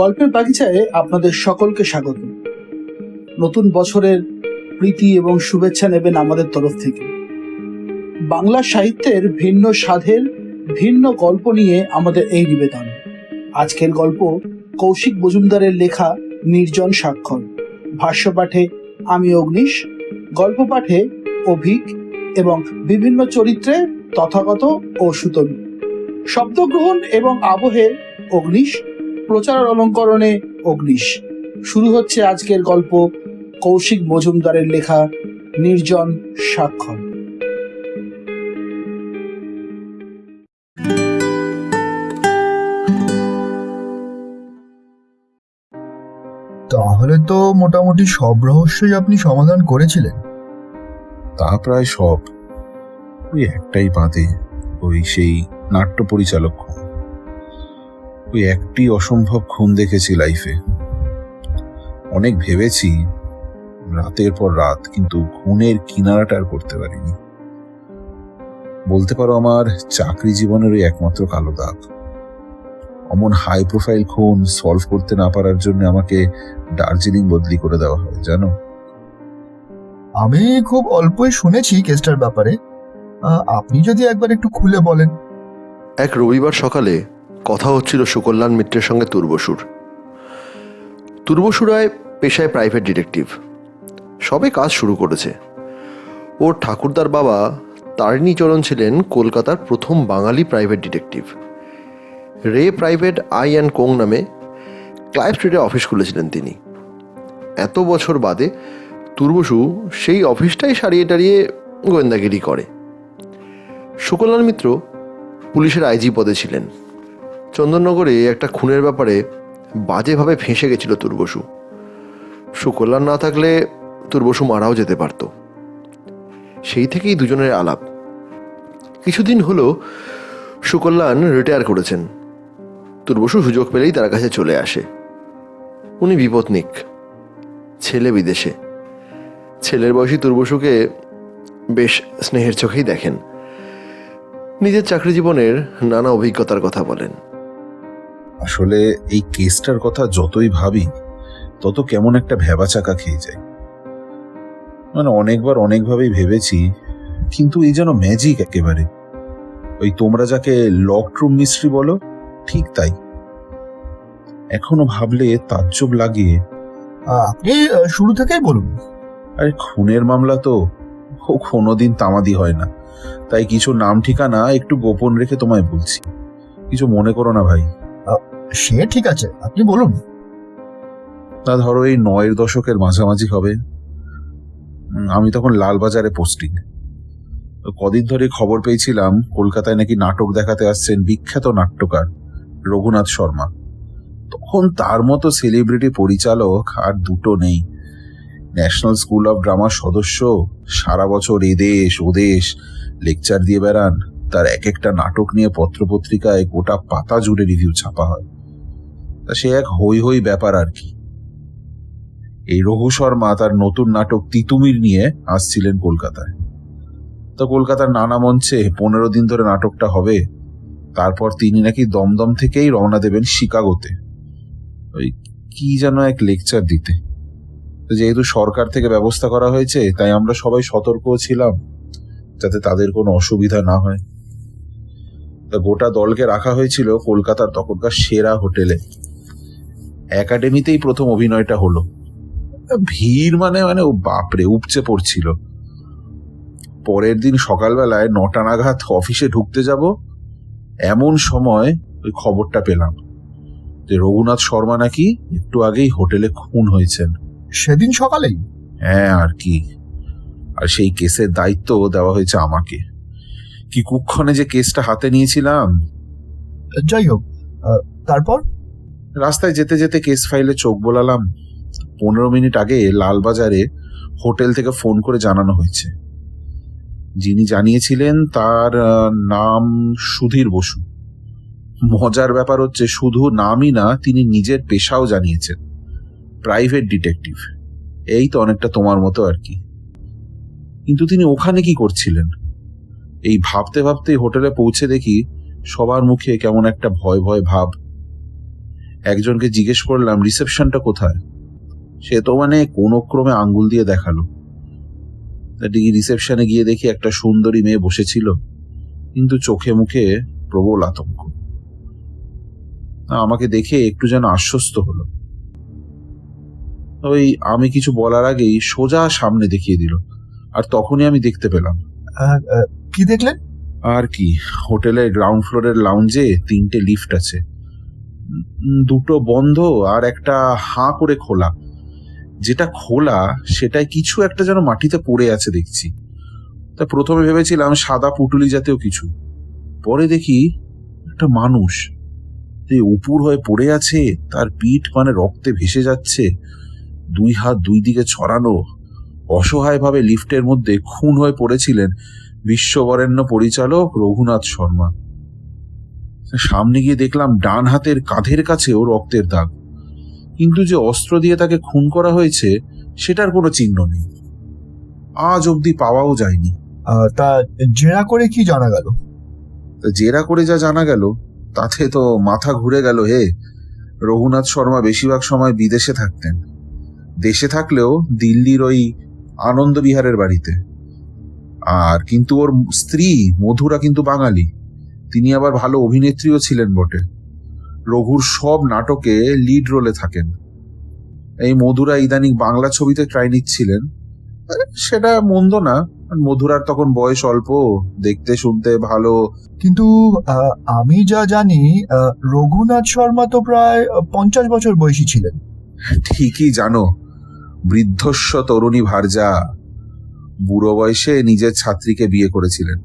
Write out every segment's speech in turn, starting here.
গল্পের বাগিচায় আপনাদের সকলকে স্বাগত। নতুন বছরের প্রীতি এবং শুভেচ্ছা নেবেন আমাদের তরফ থেকে। বাংলা সাহিত্যের ভিন্ন স্বাদের ভিন্ন গল্প নিয়ে আমাদের এই নিবেদন। আজকের গল্প কৌশিক মজুমদারের লেখা নির্জন স্বাক্ষর। ভাষ্য পাঠে আমি অগ্নিশ, গল্প পাঠে অভিক এবং বিভিন্ন চরিত্রে তথাগত ও সুতনু শব্দগ্রহণ এবং আবহে অগ্নিশ প্রচার অলঙ্করণে অগ্নিশ। শুরু হচ্ছে আজকের গল্প কৌশিক মজুমদারের লেখা নির্জন স্বাক্ষর তাহলে তো মোটামুটি সব রহস্যই আপনি সমাধান করেছিলেন। তা প্রায় সব। ওই একটাই বাদে ওই সেই নাট্য পরিচালক খুন ওই একটি অসম্ভব খুন দেখেছি লাইফে। অনেক ভেবেছি রাতের পর রাত কিন্তু খুনের কিনারাটা আর করতে পারিনি। বলতে পারো আমার চাকরি জীবনের ওই একমাত্র কালো দাগ। অমন হাই প্রোফাইল খুন সলভ করতে না পারার জন্য আমাকে দার্জিলিং বদলি করে দেওয়া হয় জানো? আমি খুব অল্পই শুনেছি কেসটার ব্যাপারে। আপনি যদি একবার একটু খুলে বলেন। এক রবিবার সকালে কথা হচ্ছিল সুকল্যাণ মিত্রের সঙ্গে তুর্বসুর। তুর্বসুরায় পেশায় প্রাইভেট ডিটেকটিভ সবে কাজ শুরু করেছে। ওর ঠাকুরদার বাবা তারিণীচরণ ছিলেন কলকাতার প্রথম Bengali private detective Ray private eye and Co নামে ক্লাইভ স্ট্রিটে অফিস খুলেছিলেন তিনি। এত বছর বাদে তুর্বসু সেই অফিসটাই সারিয়ে টারিয়ে গোয়েন্দাগিরি করে। সুকল্যাণ মিত্র পুলিশের আইজি পদে ছিলেন। চন্দননগরে একটা খুনের ব্যাপারে বাজেভাবে ফেঁসে গেছিল তুর্বসু। সুকল্যাণ না থাকলে তুর্বসু মারাও যেতে পারত। সেই থেকেই দুজনের আলাপ। কিছুদিন হলো সুকল্যাণ রিটায়ার করেছেন। তুর্বসু সুযোগ পেলেই তার কাছে চলে আসে। উনি বিপত্নিক, ছেলে বিদেশে। ছেলের বয়সী তুর্বসুকে বেশ স্নেহের চোখেই দেখেন। নিজের চাকরি জীবনের নানা অভিজ্ঞতার কথা বলেন। আসলে এই কেসটার কথা যতই ভাবি, তত কেমন একটা ভেবা চাকা খেয়ে যায় মানে অনেকবার অনেকভাবেই ভেবেছি, কিন্তু এই যেন ম্যাজিক একেবারে। ওই তোমরা যাকে লকড রুম মিস্ট্রি বলো, ঠিক তাই। এখনও ভাবলে তাজ্জব লাগে আপনি শুরু থেকেই বলুন। আরে, খুনের মামলা তো, ও কোনোদিন তামাদি হয় না। তাই কিছু নাম ঠিকানা একটু গোপন রেখে তোমায় বলছি। কিছু মনে করো না ভাই। সে ঠিক আছে, আপনি বলুন। তা ধরো এই নয়ের দশকের মাঝামাঝি হবে। আমি তখন লালবাজারে পোস্টিং কদিন ধরে খবর পেয়েছিলাম, কলকাতায় নাকি নাটক দেখাতে আসছেন বিখ্যাত নাট্যকার রঘুনাথ শর্মা। তখন তার মতো সেলিব্রিটি পরিচালক আর দুটো নেই। ন্যাশনাল স্কুল অফ ড্রামার সদস্য, সারা বছর এদেশ, ওদেশ লেকচার দিয়ে বেড়ান তার এক একটা নাটক নিয়ে পত্রপত্রিকায় গোটা পাতা জুড়ে রিভিউ ছাপা হয়। তা সে এক হই হই ব্যাপার আর কি। এই রঘু শর্মা তার নতুন নাটক তিতুমির নিয়ে আসছিলেন কলকাতায়। তো কলকাতার নানা মঞ্চে পনেরো দিন ধরে নাটকটা হবে। তারপর তিনি নাকি দমদম থেকেই রওনা দেবেন শিকাগোতে। ওই কি যেন এক লেকচার দিতে। যেহেতু সরকার থেকে ব্যবস্থা করা হয়েছে, তাই আমরা সবাই সতর্ক ছিলাম, যাতে তাদের কোনো অসুবিধা না হয়। গোটা দলকে রাখা হয়েছিল কলকাতার তখনকার সেরা হোটেলে। একাডেমিতেই প্রথম অভিনয়টা হলো। ভিড় মানে মানে ও বাপরে উপচে পড়ছিল। পরের দিন সকালবেলায় নটা নাগাদ অফিসে ঢুকতে যাব এমন সময় ওই খবরটা পেলাম যে রঘুনাথ শর্মা নাকি একটু আগেই হোটেলে খুন হয়েছেন। সেদিন সকালেই? হ্যাঁ আর কি। আর সেই কেসের দায়িত্ব দেওয়া হয়েছে আমাকে। কি কুক্ষণে যে কেসটা হাতে নিয়েছিলাম? যাই হোক তারপর? রাস্তায় যেতে যেতে কেস ফাইলে চোখ বোলালাম। পনেরো মিনিট আগে লালবাজারে হোটেল থেকে ফোন করে জানানো হয়েছে। যিনি জানিয়েছিলেন তার নাম সুধীর বসু। মজার ব্যাপার হচ্ছে শুধু নামই না তিনি নিজের পেশাও জানিয়েছেন। Private detective. এই তো অনেকটা তোমার মতো আর কি। কিন্তু তিনি ওখানে কি করছিলেন? এই ভাবতে ভাবতে হোটেলে পৌঁছে দেখি সবার মুখে কেমন একটা ভয় ভয় ভাব। একজনকে জিজ্ঞেস করলাম, রিসেপশনটা কোথায়? সে তো মানে কোনো ক্রমে আঙ্গুল দিয়ে দেখাল। দেখি রিসেপশনে গিয়ে দেখি একটা সুন্দরী মেয়ে বসেছিল, কিন্তু চোখে মুখে প্রবল আতঙ্ক। আমাকে দেখে একটু যেন আশ্বস্ত হলো। ওই আমি কিছু বলার আগেই সোজা সামনে দেখিয়ে দিল, আর তখনই আমি দেখতে পেলাম। কি দেখলেন? আর কি, হোটেলের গ্রাউন্ড ফ্লোরের লাউঞ্জে তিনটে লিফট আছে। দুটো বন্ধ আর একটা হাঁ করে খোলা। যেটা খোলা সেটাই কিছু একটা যেন মাটিতে পড়ে আছে দেখছি। তা প্রথমে ভেবেছিলাম সাদা পুটুলি জাতীয় কিছু। পরে দেখি একটা মানুষ। উপুর হয়ে পড়ে আছে, তার পিঠ মানে রক্তে ভেসে যাচ্ছে। দুই হাত দুই দিকে ছড়ানো। অসহায়ভাবে লিফটের মধ্যে খুন হয়ে পড়েছিলেন বিশ্ববরেণ্য পরিচালক রঘুনাথ শর্মা। সামনে গিয়ে দেখলাম ডান হাতের কাঁধের কাছেও রক্তের দাগ। কিন্তু যে অস্ত্র দিয়ে তাকে খুন করা হয়েছে সেটার কোনো চিহ্ন নেই। আজ অবধি পাওয়াও যায়নি। তা জেরা করে কি জানা গেল? তা জেরা করে যা জানা গেল তাতে তো মাথা ঘুরে গেল হে। রঘুনাথ শর্মা বেশিরভাগ সময় বিদেশে থাকতেন। দেশে থাকলেও দিল্লির ওই আনন্দ বিহারের বাড়িতে। আর কিন্তু ওর স্ত্রী মধুরা কিন্তু বাঙালি। তিনি আবার ভালো অভিনেত্রীও ছিলেন বটে। রঘুর সব নাটকে লিড রোলে থাকেন। এই মধুরা ইদানিং বাংলা ছবিতে ট্রাই নিচ্ছিলেন। সেটা মন্দ না। মধুরার তখন বয়স অল্প দেখতে শুনতে ভালো। কিন্তু আমি যা জানি রঘুনাথ শর্মা তো প্রায় পঞ্চাশ বছর বয়সী ছিলেন। ঠিকই জানো বৃদ্ধস্ব তরুণী ভার্যা। বুড়ো বয়সে নিজের ছাত্রীকে বিয়ে করেছিলেন।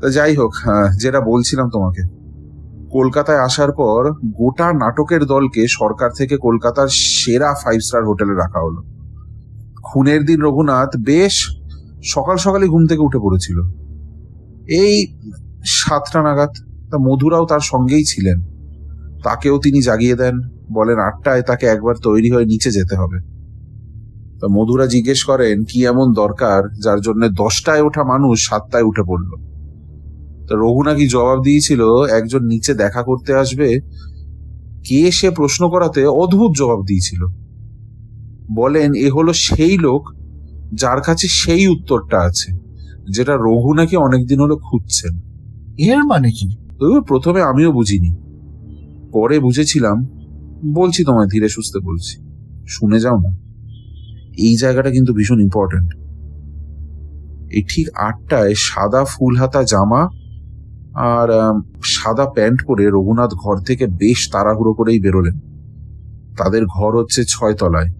তা যাই হোক আহ, যেটা বলছিলাম তোমাকে। কলকাতায় আসার পর গোটা নাটকের দলকে সরকার থেকে কলকাতার সেরা ফাইভ স্টার হোটেলে রাখা হলো। খুনের দিন রঘুনাথ বেশ সকাল সকালে ঘুম থেকে উঠে পড়েছিল। এই সাতটা নাগাদ তা মধুরাও তার সঙ্গেই ছিলেন। তাকেও তিনি জাগিয়ে দেন। বলেন আটটায় তাকে একবার তৈরি হয়ে নিচে যেতে হবে। তা মধুরা জিজ্ঞেস করেন কি এমন দরকার যার জন্য দশটায় ওঠা মানুষ সাতটায় উঠে পড়ল? তা রঘু নাকি জবাব দিয়েছিল একজন নিচে দেখা করতে আসবে কে সে প্রশ্ন করাতে অদ্ভুত জবাব দিয়েছিল। বলেন এ হলো সেই লোক যার কাছে সেই উত্তরটা আছে যেটা রঘু নাকি অনেকদিন হলো খুঁজছেন। এর মানে কি? প্রথমে আমিও বুঝিনি। পরে বুঝেছিলাম বলছি তোমায় ধীরে সুস্থে বলছি। শুনে যাও না। এই জায়গাটা কিন্তু ভীষণ ইম্পর্ট্যান্ট এই ঠিক আটটায় সাদা ফুল হাতা জামা আর সাদা প্যান্ট পরে রঘুনাথ ঘর থেকে বেশ তাড়াহুড়ো করেই বেরোলেন। তাদের ঘর হচ্ছে ছয় তলায়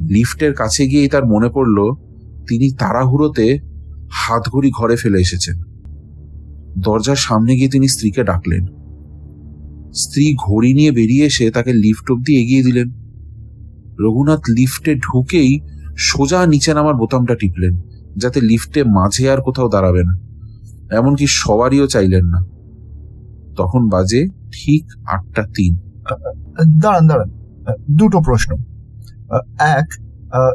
লিফটের কাছে গিয়েই তার মনে পড়ল, তিনি তাড়াহুড়োতে হাতঘড়ি ঘরে ফেলে এসেছেন। দরজার সামনে গিয়ে তিনি স্ত্রীকে ডাকলেন। স্ত্রী ঘড়ি নিয়ে বেরিয়ে এসে তাকে লিফট অব্দি এগিয়ে দিলেন। রঘুনাথ লিফটে ঢুকেই সোজা নিচে নামার বোতামটা টিপলেন যাতে লিফটে মাঝে আর কোথাও দাঁড়াবে না। এমনকি সবারইও চাইলেন না। তখন বাজে ঠিক আটটা তিন। দাঁড়ান দাঁড়ান দুটো প্রশ্ন। এক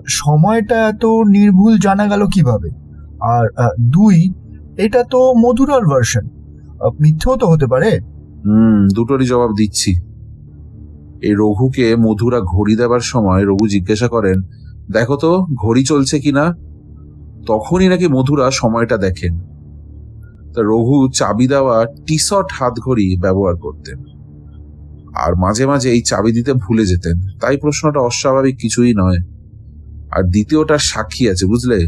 সময়টা এত নির্ভুল জানা গেল কীভাবে? আর দুই এটা তো মধুরার ভার্সন মিথ্যেও তো হতে পারে? হুম দুটোরই জবাব দিচ্ছি। এই রঘুকে মধুরা ঘড়ি দেবার সময় রঘু জিজ্ঞাসা করেন, দেখো তো, ঘড়ি চলছে কিনা? তখনই নাকি মধুরা সময়টা দেখেন। তা রঘু চাবি দেওয়া টিশর্ট হাত ঘড়ি ব্যবহার করতেন। আর মাঝে মাঝে এই চাবি দিতে ভুলে যেতেন। তাই প্রশ্নটা অস্বাভাবিক কিছুই নয়। আর দ্বিতীয়টার সাক্ষী আছে, বুঝলে?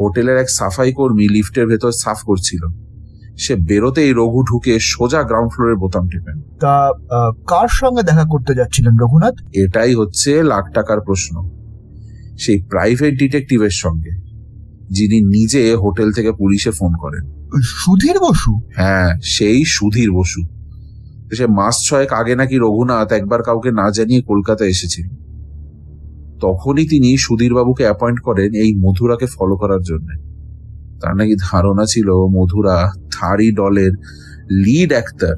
হোটেলের এক সাফাই কর্মী লিফটের ভেতর সাফ করছিল। সে বেরোতেই রঘু ঢুকে সোজা গ্রাউন্ড ফ্লোরের বোতাম টেপেন তা কার সঙ্গে দেখা করতে যাচ্ছিলেন রঘুনাথ? এটাই হচ্ছে লাখ টাকার প্রশ্ন। সেই প্রাইভেট ডিটেকটিভের সঙ্গে যিনি নিজে হোটেল থেকে পুলিশে ফোন করেন। সুধীর বসু? হ্যাঁ সেই সুধীর বসু। সে মাস ছয়েক আগে নাকি রঘুনাথ একবার কাউকে না জানিয়ে কলকাতা এসেছিল। তখনই তিনি সুধীর বাবুকে অ্যাপয়েন্ট করেন এই মধুরাকে ফলো করার জন্য। তার নাকি ধারণা ছিল মধুরা থারি দলের লিড অ্যাক্টর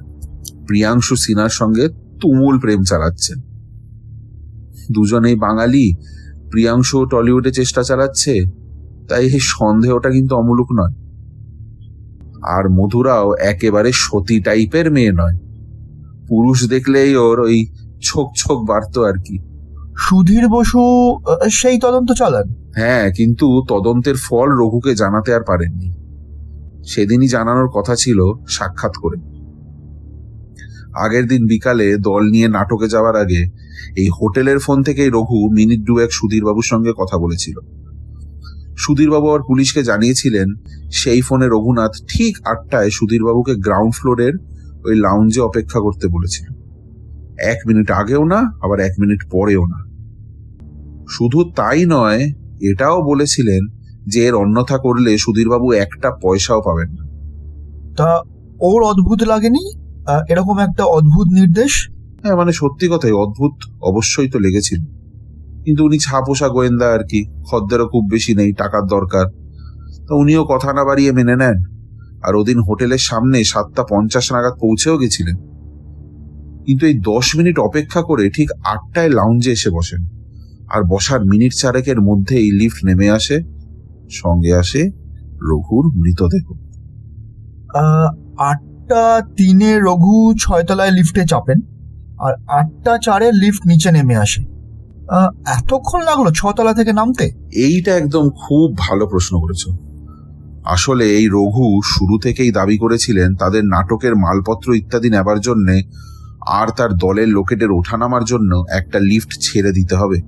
প্রিয়াংশু সিনহার সঙ্গে তুমুল প্রেম চালাচ্ছেন। দুজনেই বাঙালি প্রিয়াংশু টলিউডে চেষ্টা চালাচ্ছে তাই এই সন্দেহটা কিন্তু অমূলক নয়। আর মধুরাও একেবারে সতী টাইপের মেয়ে নয়। পুরুষ দেখলেই ওর ওই ছোক ছোক বাড়তো আর কি। সুধীর বসু সেই তদন্ত চালান? হ্যাঁ কিন্তু তদন্তের ফল রঘুকে জানাতে আর পারেননি। সেদিনই জানানোর কথা ছিল সাক্ষাৎ করে। আগের দিন বিকালে দল নিয়ে নাটকে যাওয়ার আগে এই হোটেলের ফোন থেকেই রঘু মিনিট দু দুয়েক সুধীরবাবুর সঙ্গে কথা বলেছিল। সুধীরবাবু আর পুলিশকে জানিয়েছিলেন, সেই ফোনে রঘুনাথ ঠিক আটটায় সুধীরবাবুকে গ্রাউন্ড ফ্লোরের ওই লাউঞ্জে অপেক্ষা করতে বলেছিল। এক মিনিট আগেও না, আবার এক মিনিট পরেও না। শুধু তাই নয়, এটাও বলেছিলেন যে এর অন্যথা করলে সুধীরবাবু একটা পয়সাও পাবেন না। তা ওর অদ্ভুত লাগেনি? এরকম একটা অদ্ভুত নির্দেশ? হ্যাঁ মানে সত্যি কথাই অদ্ভুত অবশ্যই তো লেগেছিল। কিন্তু উনি ছাপোষা গোয়েন্দা আর কি খদ্দেরও খুব বেশি নেই টাকার দরকার। তো উনিও কথা না বাড়িয়ে মেনে নেন। আর ওদিন হোটেলের সামনে সাতটা পঞ্চাশ নাগাদ পৌঁছেও গেছিলেন। কিন্তু এই দশ মিনিট অপেক্ষা করে ঠিক আটটায় লাউঞ্জে এসে বসেন। আর বসার মিনিট চারেকের মধ্যেই লিফট নেমে আসে। সঙ্গে আসে রঘুর মৃতদেহ। আটটা তিনে রঘু ছয়তলায় লিফটে চাপেন আর আটটা চারে লিফট নিচে নেমে আসে। এতক্ষণ লাগল ছতলা থেকে নামতে? এইটা একদম খুব ভালো প্রশ্ন করেছ। আসলে এই রঘু শুরু থেকেই দাবি করেছিলেন তাদের নাটকের মালপত্র ইত্যাদি নেবার জন্যে আর তার দলের লোকেদের ওঠানামার জন্য একটা লিফট ছেড়ে দিতে হবে।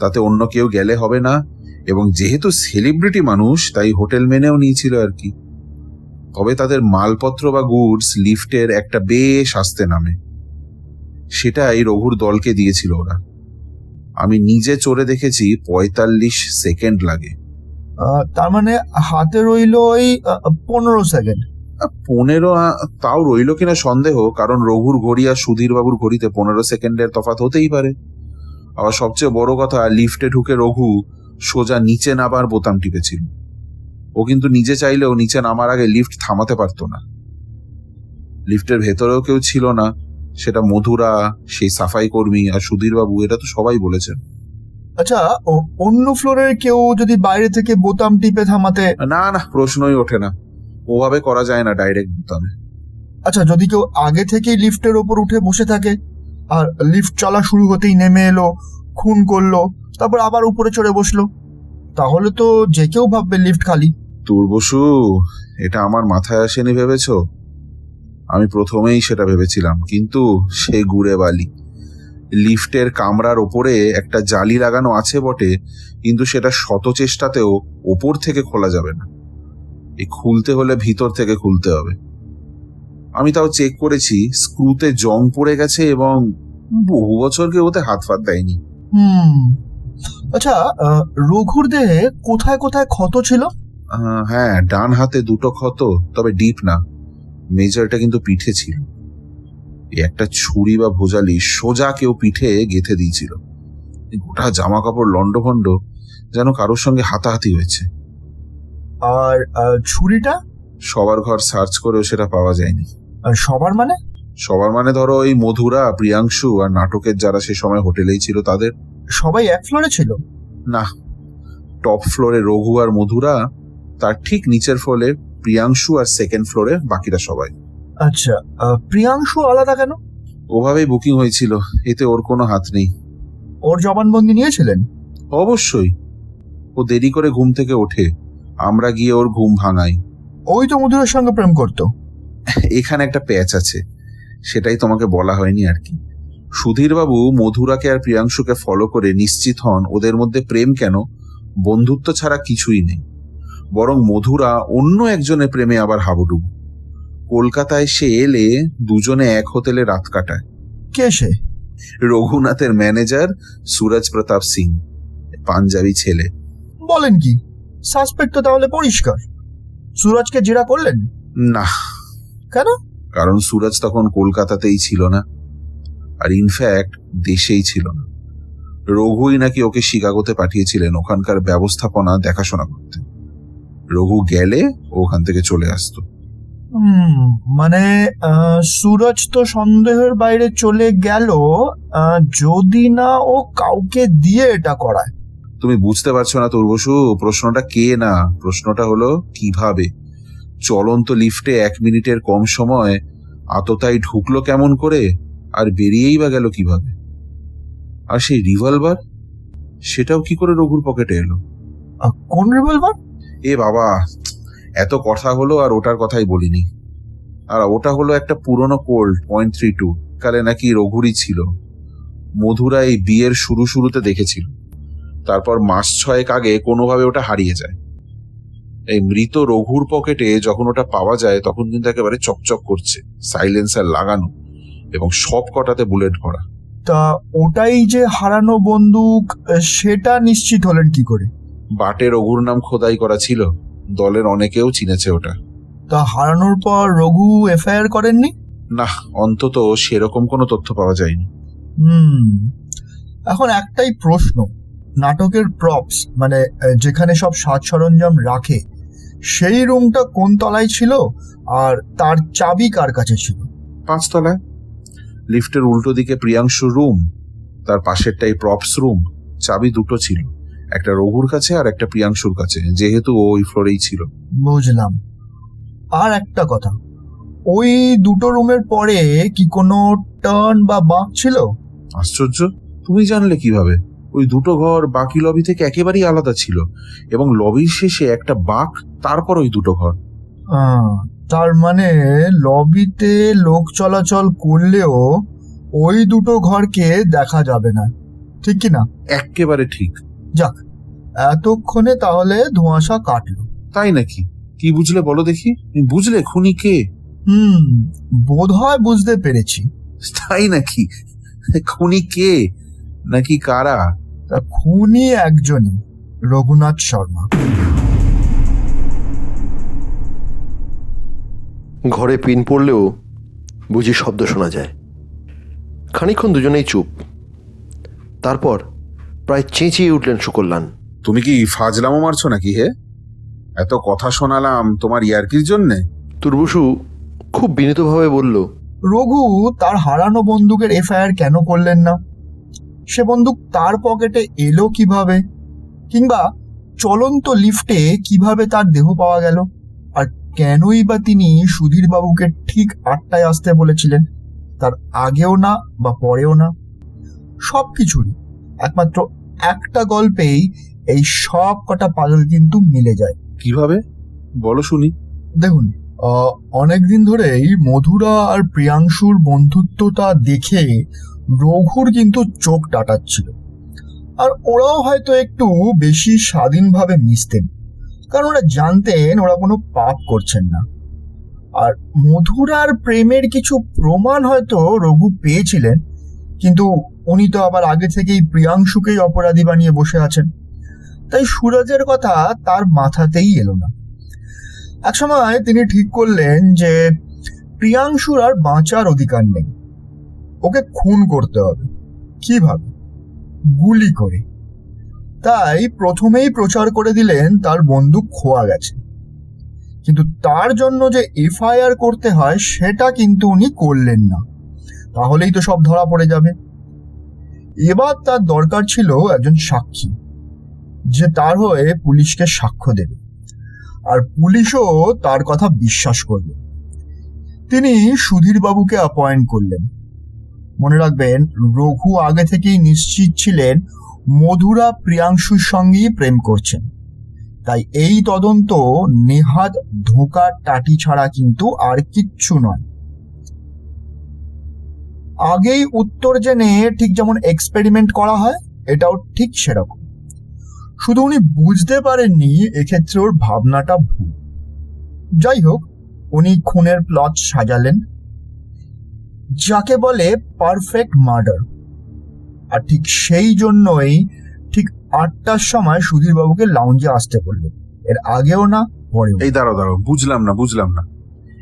তাতে অন্য কেউ গেলে হবে না এবং যেহেতু সেলিব্রিটি মানুষ তাই হোটেল মেনেও নিয়েছিল আর কি। তবে তাদের মালপত্র বা গুডস লিফটের একটা বেশ আস্তে নামে। সেটাই রঘুর দলকে দিয়েছিল ওরা। আমি নিজে চড়ে দেখেছি পঁয়তাল্লিশ সেকেন্ড লাগে। তার মানে হাতে রইল ওই পনেরো সেকেন্ড। পনেরো তাও রইল কিনা সন্দেহ কারণ রঘুর ঘড়ি আর সুধীর বাবুর ঘড়িতে পনেরো সেকেন্ডের তফাৎ হতেই পারে। আবার সবচেয়ে বড় কথা লিফটে ঢুকে রঘু সোজা নিচে নামার বোতাম টিপেছিল। ও কিন্তু নিজে চাইলেও নিচে নামার আগে লিফট থামাতে পারতো না। লিফটের ভেতরেও কেউ ছিল না। সেটা মধুরা সেই সাফাই কর্মী আর সুধীর বাবু এটা তো সবাই বলেছেন। আচ্ছা অন্য ফ্লোরের কেউ যদি বাইরে থেকে বোতাম টিপে থামাতে না না প্রশ্নই ওঠে না। ওভাবে করা যায় না ডাইরেক্ট বোতামে। আচ্ছা যদি কেউ আগে থেকেই লিফটের ওপর উঠে বসে থাকে আর লিফট চলা শুরু হতেই নেমে এলো খুন করল তারপর আবার উপরে চড়ে বসল। তাহলে তো যে কেউ ভাববে লিফট খালি। তোর বসু এটা আমার মাথায় আসেনি ভেবেছ? আমি প্রথমেই সেটা ভেবেছিলাম কিন্তু সে গুড়ে বালি। লিফটের কামরার ওপরে একটা জালি লাগানো আছে বটে কিন্তু সেটা শত চেষ্টাতেও ওপর থেকে খোলা যাবে না। এই খুলতে হলে ভিতর থেকে খুলতে হবে। আমি তাও চেক করেছি স্ক্রুতে জং পড়ে গেছে এবং বহু বছর কেউ ওতে হাত ফাত দেয়নি। হুম। আচ্ছা রঘুর দেহে কোথায় কোথায় ক্ষত ছিল? হ্যাঁ ডান হাতে দুটো ক্ষত তবে ডিপ না। মেজরটা কিন্তু পিঠে ছিল। একটা ছুরি বা ভোজালি সোজা কেউ পিঠে গেথে দিয়েছিল। গোটা জামা কাপড় লন্ডভন্ড যেন কারোর সঙ্গে হাতাহাতি হয়েছে। আর ছুরিটা? সবার ঘর সার্চ করেও সেটা পাওয়া যায়নি। আর সবার মানে? সবার মানে ধরো ওই মধুরা প্রিয়াংশু আর নাটকের যারা সে সময় হোটেলেই ছিল তাদের। সবাই এক ফ্লোরে ছিল। না টপ ফ্লোরে রঘু আর মধুরা তার ঠিক নিচের ফ্লোরে প্রিয়াংশু আর সেকেন্ড ফ্লোরে বাকিরা সবাই। আচ্ছা প্রিয়াংশু আলাদা কেন? ওভাবেই বুকিং হয়েছিল এতে ওর কোনো হাত নেই। ওর জবানবন্দি নিয়েছিলেন? অবশ্যই। ও দেরি করে ঘুম থেকে ওঠে আমরা গিয়ে ওর ঘুম ভাঙাই। ওই তো মধুরের সঙ্গে প্রেম করতো। এখানে একটা প্যাচ আছে সেটাই তোমাকে বলা হয়নি আর কি। সুধীরবাবু মধুরাকে আর প্রিয়াংশুকে ফলো করে নিশ্চিত হন ওদের মধ্যে প্রেম কেন? বন্ধুত্ব ছাড়া কিছুই নেই। বরং মধুরা অন্য একজনের প্রেমে আবার হাবুডুবু। কলকাতায় সে এলে দুজনে এক হোটেলে রাত কাটায়। কে সে? রঘুনাথের ম্যানেজার সুরজ প্রতাপ সিং পাঞ্জাবি ছেলে। বলেন কি? সাসপেক্ট তো তাহলে পরিষ্কার। সুরজকে জেরা করলেন? না। কেন? কারণ সুরজ তখন কলকাতাতেই ছিল না। আর ইনফ্যাক্ট দেশেই ছিল না। রঘুই নাকি ওকে শিকাগোতে পাঠিয়েছিলেন ওখানকার ব্যবস্থাপনা দেখাশোনা করতে। রঘু গেলে ওখান থেকে চলে আসতো। মানে সুরজ তো সন্দেহের বাইরে চলে গেল যদি না ও কাউকে দিয়ে এটা করায়। তুমি বুঝতে পারছ না তোর বসু প্রশ্নটা কে না? প্রশ্নটা হলো কীভাবে? চলন্ত লিফটে এক মিনিটের কম সময় আততাই ঢুকলো কেমন করে? আর বেরিয়েই বা গেল কীভাবে? আর সেই রিভলভার সেটাও কি করে রঘুর পকেটে এলো? কোন রিভলভার এ বাবা এত কথা হলো আর ওটার কথাই বলিনি। আর ওটা হলো একটা পুরনো কোল্ড পয়েন্ট থ্রি টু কালে নাকি রঘুরই ছিল। মধুরা এই বিয়ের শুরু শুরুতে দেখেছিল। তারপর মাস ছয়েক আগে কোনোভাবে ওটা হারিয়ে যায়। এই মৃত রঘুর পকেটে যখন ওটা পাওয়া যায় তখন কিন্তু একেবারে চকচক করছে সাইলেন্সার লাগানো। এবং সব কটাতে বুলেট ভরা তা ওটাই যে হারানো বন্দুক সেটা নিশ্চিত হলেন কি করে? বাটে রঘুর নাম খোদাই করা ছিল। দলের অনেকেও চিনেছে ওটা। তা হারানোর পর রঘু এফআইআর করেননি? না অন্তত সেরকম কোনো তথ্য পাওয়া যায়নি। হুম। এখন একটাই প্রশ্ন। নাটকের প্রপস মানে যেখানে সব সাজ সরঞ্জাম রাখে সেই রুমটা কোন তলায় ছিল? আর তার চাবি কার কাছে ছিল? পাঁচতলায় লিফটের উল্টো দিকে প্রিয়াংশু রুম তার পাশেরটাই প্রপস রুম চাবি দুটো ছিল একটা রঘুর কাছে আর একটা প্রিয়াংশুর কাছে যেহেতু ও ওই ফ্লোরেই ছিল। বুঝলাম। আর একটা কথা ওই দুটো রুমের পরে কি কোনো টার্ন বা বাঁক ছিল? আশ্চর্য তুমি জানলে কীভাবে? ওই দুটো ঘর বাকি লবি থেকে একেবারেই আলাদা ছিল এবং লবির শেষে একটা বাক তারপর ওই দুটো ঘর। তার মানে লবিতে লোক চলাচল করলেও ওই দুটো ঘরকে দেখা যাবে না। ঠিক কি না? একেবারে ঠিক। যাক এতক্ষণে তাহলে ধোঁয়াশা কাটলো। তাই নাকি? কি বুঝলে বলো দেখি। বুঝলে খুনি কে? হুম বোধ হয় বুঝতে পেরেছি। তাই নাকি? খুনি কে? নাকি কারা? খুনি একজনই রঘুনাথ শর্মা। ঘরে পিন পড়লেও বুঝি শব্দ শোনা যায়। খানিকক্ষণ দুজনেই চুপ। তারপর প্রায় চেঁচিয়ে উঠলেন সুকল্যাণ। তুমি কি ফাজলামো মারছো নাকি হে? এত কথা শোনালাম তোমার ইয়ার্কির জন্যে? তুর্বসু খুব বিনীতভাবে বলল রঘু তার হারানো বন্দুকের এফআইআর কেন করলেন না? সে বন্দুক তার পকেটে এলো কীভাবে? কিংবা চলন্ত লিফটে কীভাবে তার দেহ পাওয়া গেল? কেনই বা তিনি সুধীর বাবুকে ঠিক আটটায় আসতে বলেছিলেন? তার আগেও না বা পরেও না? সব কিছুরই। একমাত্র একটা গল্পেই এই সব কটা পাজল কিন্তু মিলে যায়। কীভাবে? বলো শুনি। দেখুন অনেকদিন ধরেই মধুরা আর প্রিয়াংশুর বন্ধুত্বটা দেখে রঘুর কিন্তু চোখ টাটাচ্ছিল। আর ওরাও হয়তো একটু বেশি স্বাধীনভাবে মিশতেন। কারণ ওরা জানতেন ওরা কোনো পাপ করছেন না। আর মধুরার প্রেমের কিছু প্রমাণ হয়তো রঘু পেয়েছিলেন, কিন্তু উনি তো আবার আগে থেকেই প্রিয়াংশুকেই অপরাধী বানিয়ে বসে আছেন। তাই সুরজের কথা তার মাথাতেই এলো না। একসময় তিনি ঠিক করলেন যে প্রিয়াংশুর আর বাঁচার অধিকার নেই। ওকে খুন করতে হবে। কীভাবে? গুলি করে। তাই প্রথমেই প্রচার করে দিলেন তার বন্দুক খোয়া গেছে। কিন্তু তার জন্য যে এফআইআর করতে হয়, সেটা কিন্তু উনি করলেন না। তাহলেই তো সব ধরা পড়ে যাবে। এবার তার দরকার ছিল একজন সাক্ষী, যে তার হয়ে পুলিশকে সাক্ষ্য দেবে। আর পুলিশও তার কথা বিশ্বাস করবে। তিনি সুধীর বাবুকে অ্যাপয়েন্ট করলেন। মনে রাখবেন, রঘু আগে থেকেই নিশ্চিত ছিলেন মধুরা প্রিয়াংশুর সঙ্গেই প্রেম করছেন। তাই এই তদন্ত নেহাত ধোঁকা টাটি ছাড়া কিন্তু আর কিচ্ছু নয়। আগেই উত্তর জেনে ঠিক যেমন এক্সপেরিমেন্ট করা হয়, এটাও ঠিক সেরকম। শুধু উনি বুঝতে পারেননি এক্ষেত্রে ওর ভাবনাটা ভুল। যাই হোক, উনি খুনের প্লট সাজালেন। যাকে বলে পারফেক্ট মার্ডার আর ঠিক সেই জন্যই ঠিক আটটার সময় সুধীর বাবুকে লাউঞ্জে আসতে বললেন এর আগেও না পরেও না। এই দাঁড়াও দাঁড়াও বুঝলাম না বুঝলাম না।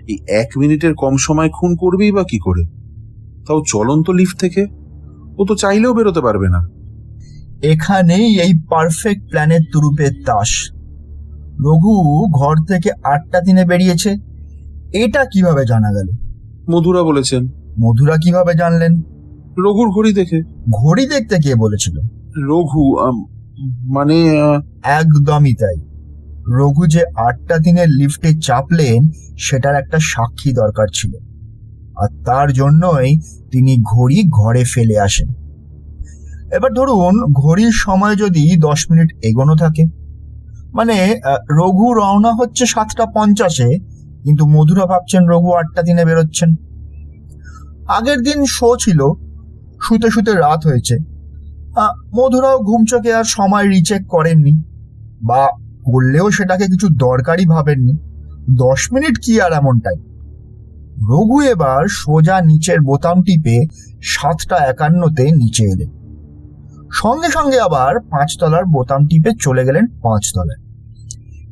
এই এক মিনিটের কম সময় খুন করবেই বা কি করে? তাও চলন্ত লিফট থেকে? ও তো চাইলেও বেরোতে পারবে না। এখানেই এই পারফেক্ট প্ল্যানের তুরুপের তাস। রঘু ঘর থেকে আটটা দিনে বেরিয়েছে। এটা কীভাবে জানা গেল? মধুরা বলেছেন। মধুরা কীভাবে জানলেন? রঘুর ঘড়ি দেখে। ঘড়ি দেখতে কে বলেছিল? রঘু আম, মানে আহ, একদমই তাই। রঘু যে আটটা দিনের লিফটে চাপলেন সেটার একটা সাক্ষী দরকার ছিল। আর তার জন্যই তিনি ঘড়ি ঘরে ফেলে আসেন। এবার ধরুন ঘড়ির সময় যদি দশ মিনিট এগোনো থাকে। মানে আহ, রঘু রওনা হচ্ছে সাতটা পঞ্চাশে কিন্তু মধুরা ভাবছেন রঘু আটটা দিনে বেরোচ্ছেন। আগের দিন শো ছিল শুতে শুতে রাত হয়েছে। মধুরাও ঘুম চোখে আর সময় রিচেক করেননি। বা করলেও সেটাকে কিছু দরকারি ভাবেননি। দশ মিনিট কি আর এমনটাই? রঘু এবার সোজা নিচের বোতাম টিপে সাতটা একান্নতে নিচে এলেন সঙ্গে সঙ্গে আবার পাঁচতলার বোতাম টিপে চলে গেলেন পাঁচতলায়।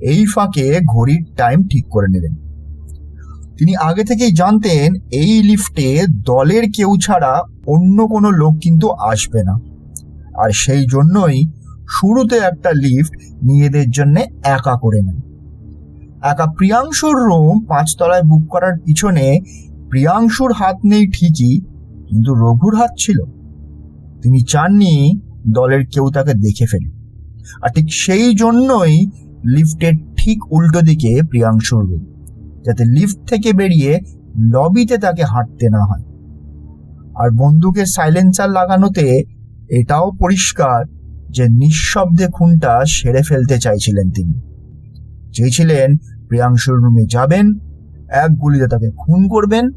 এই ফাঁকে ঘড়ির টাইম ঠিক করে নিলেন। তিনি আগে থেকেই জানতেন, এই লিফটে দলের কেউ ছাড়া অন্য কোনো লোক কিন্তু আসবে না। আর সেই জন্যই শুরুতে একটা লিফট নিজেদের জন্য একা করে নেন। একা প্রিয়াংশুর রুম পাঁচতলায় বুক করার পিছনে প্রিয়াংশুর হাত নেই ঠিকই, কিন্তু রঘুর হাত ছিল। তিনি চাননি দলের কেউ তাকে দেখে ফেলে আর ঠিক সেই জন্যই লিফটের ঠিক উল্টো দিকে প্রিয়াংশুর রুম। যাতে লিফট থেকে বেরিয়ে লবিতে তাকে হাঁটতে না হয়। আর বন্দুকের সাইলেন্সার লাগানোতে এটাও পরিষ্কার যে নিঃশব্দে খুনটা সেরে ফেলতে চাইছিলেন তিনি। চেয়েছিলেন প্রিয়াংশুর রুমে যাবেন, এক গুলিতে তাকে খুন করবেন,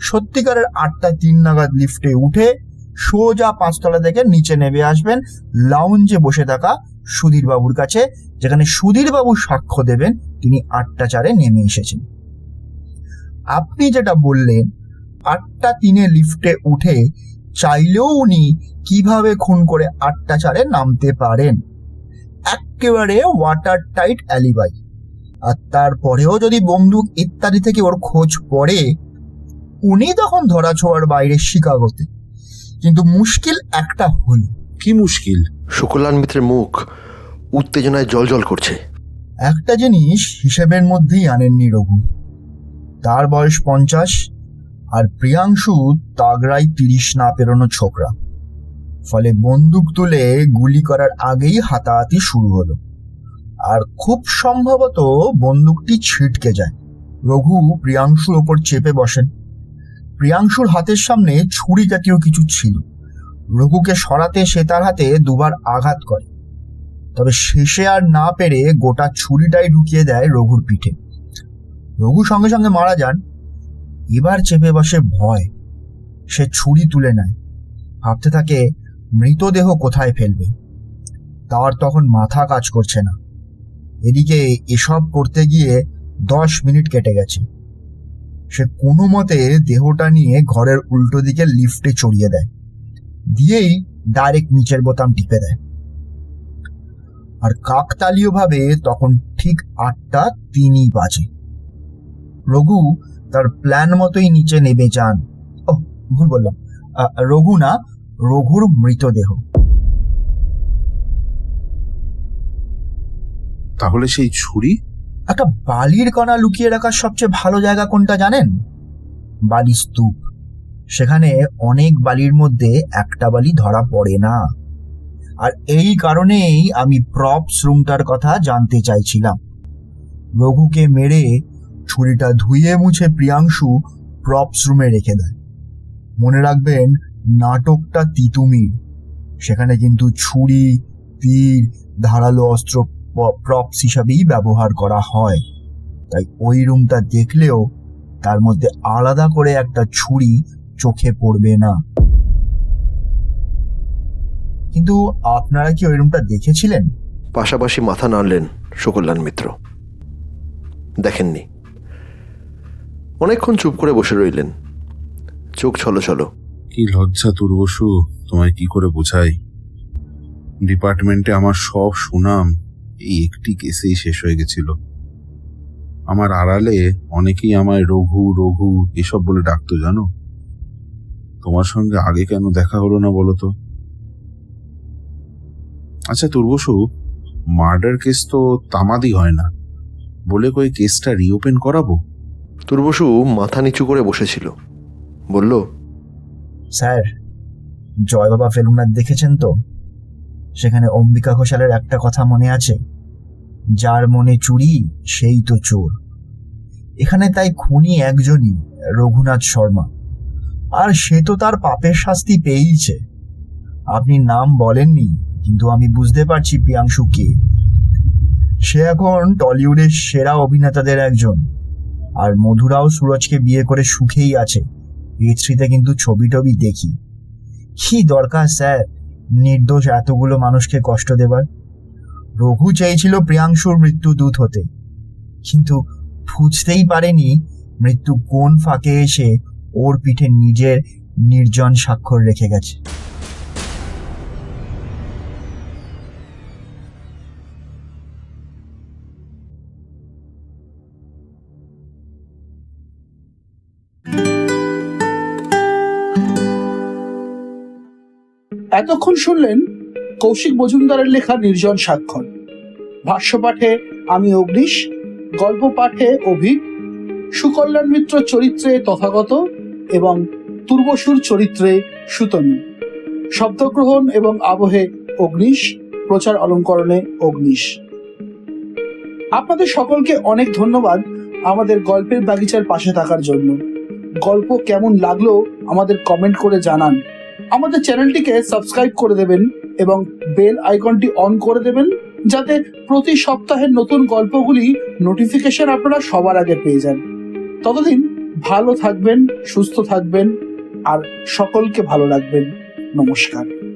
সত্যিকারের আটটা তিন নাগাদ লিফটে উঠে সোজা পাঁচতলা থেকে নিচে নেমে আসবেন। লাউঞ্জে বসে থাকা সুধীর বাবুর কাছে, যেখানে সুধীর বাবু সাক্ষ্য দেবেন, তিনি আটটা চারে নেমে এসেছেন। আপনি যেটা বললেন, আটটা তিনে লিফটে উঠে চাইলেও উনি কীভাবে খুন করে আটটা চারে নামতে পারেন? একেবারে ওয়াটার টাইট অ্যালিবাই আর তারপরেও যদি বন্দুক ইত্যাদি থেকে ওর খোঁজ পড়ে, উনি তখন ধরা ছোঁয়ার বাইরে শিকাগোতে কিন্তু মুশকিল একটা হল। কি মুশকিল? সুকল্যাণ মিত্রের মুখ উত্তেজনায় জল করছে। একটা জিনিস হিসেবের মধ্যেই আনেননি রঘু। তার বয়স পঞ্চাশ আর প্রিয়াংশু তাগড়াই তিরিশ না পেরোনো ছোকরা। ফলে বন্দুক তুলে গুলি করার আগেই হাতাহাতি শুরু হলো। আর খুব সম্ভবত বন্দুকটি ছিটকে যায়। রঘু প্রিয়াংশুর ওপর চেপে বসেন। প্রিয়াংশুর হাতের সামনে ছুরি জাতীয় কিছু ছিল। রঘুকে সরাতে সে তার হাতে দুবার আঘাত করে। তবে শেষে আর না পেরে গোটা ছুরিটাই ঢুকিয়ে দেয় রঘুর পিঠে। রঘু সঙ্গে সঙ্গে মারা যান। এবার চেপে বসে ভয়। সে ছুরি তুলে নেয়। ভাবতে থাকে, মৃতদেহ কোথায় ফেলবে? তার তখন মাথা কাজ করছে না। এদিকে এসব করতে গিয়ে দশ মিনিট কেটে গেছে। সে কোনো মতে দেহটা নিয়ে ঘরের উল্টো দিকে লিফটে চড়িয়ে দেয়। দিয়েই ডাইরেক্ট নিচের বোতাম টিপে দেয়। আর কাকতালীয় ভাবে তখন ঠিক আটটা তিনই বাজে। রঘু তার প্ল্যান মতোই নিচে নেমে যান। ও ভুল বললাম। রঘু না, রঘুর মৃতদেহ। তাহলে সেই ছুরি একটা বালির কণা লুকিয়ে রাখার সবচেয়ে ভালো জায়গা কোনটা জানেন? বালি স্তূপ। সেখানে অনেক বালির মধ্যে একটা বালি ধরা পড়ে না। আর এই কারণেই আমি প্রপস রুমটার কথা জানতে চাইছিলাম। রঘুকে মেরে ছুরিটা ধুয়ে মুছে প্রিয়াংশু প্রপস রুমে রেখে দেয়। মনে রাখবেন, নাটকটা তিতুমির। সেখানে কিন্তু ছুরি, তীর, ধারালো অস্ত্র প্রপস হিসাবেই ব্যবহার করা হয়। তাই ওই রুমটা দেখলেও তার মধ্যে আলাদা করে একটা ছুরি চোখে পড়বে না। কিন্তু আপনারা কি ওই রুমটা দেখেছিলেন? পাশাপাশি মাথা নাড়লেন সুকল্যাণ মিত্র। দেখেননি। অনেকক্ষণ চুপ করে বসে রইলেন। চোখ ছলো ছলো। কি লজ্জা তোর বসু তোমায় কি করে বোঝাই? ডিপার্টমেন্টে আমার সব সুনাম। এই একটি কেসেই শেষ হয়ে গেছিল। আমার আড়ালে অনেকেই আমায় রঘু রঘু এসব বলে ডাকতো জানো? তোমার সঙ্গে আগে কেন দেখা হলো না বলো তো? আচ্ছা তোর বসু মার্ডার কেস তো তামাদি হয় না। বলে কই কেসটা রিওপেন করাবো? তুর্বসু মাথা নিচু করে বসেছিল। বলল স্যার জয় বাবা ফেলুনাথ দেখেছেন তো? সেখানে অম্বিকা ঘোষালের একটা কথা মনে আছে। যার মনে চুরি, সেই তো চোর। এখানে তাই খুনি একজনই, রঘুনাথ শর্মা। আর সে তো তার পাপের শাস্তি পেয়েইছে। আপনি নাম বলেননি, কিন্তু আমি বুঝতে পারছি প্রিয়াংশু কে। সে এখন টলিউডের সেরা অভিনেতাদের একজন। আর মধুরাও সুরজকে বিয়ে করে সুখেই আছে। পেজশ্রীতে কিন্তু ছবি টবি দেখি। কি দরকার, স্যার? নির্দোষ এতগুলো মানুষকে কষ্ট দেবার। রঘু চেয়েছিল প্রিয়াংশুর মৃত্যু দূত হতে। কিন্তু বুঝতেই পারেনি মৃত্যু কোন ফাঁকে এসে ওর পিঠে নিজের নির্জন স্বাক্ষর রেখে গেছে। এতক্ষণ শুনলেন কৌশিক মজুমদারের লেখা নির্জন স্বাক্ষর। ভাষ্য পাঠে আমি অগ্নিশ, গল্প পাঠে অভিক, সুকল্যাণ মিত্র চরিত্রে তথাগত এবং তুর্বসুর চরিত্রে সুতনু। শব্দগ্রহণ এবং আবহে অগ্নিশ, প্রচার অলঙ্করণে অগ্নিশ। আপনাদের সকলকে অনেক ধন্যবাদ আমাদের গল্পের বাগিচার পাশে থাকার জন্য। গল্প কেমন লাগল আমাদের কমেন্ট করে জানান। আমাদের চ্যানেলটিকে সাবস্ক্রাইব করে দেবেন এবং বেল আইকনটি অন করে দেবেন যাতে প্রতি সপ্তাহের নতুন গল্পগুলি নোটিফিকেশন আপনারা সবার আগে পেয়ে যান। ততদিন ভালো থাকবেন, সুস্থ থাকবেন, আর সকলকে ভালো রাখবেন। নমস্কার।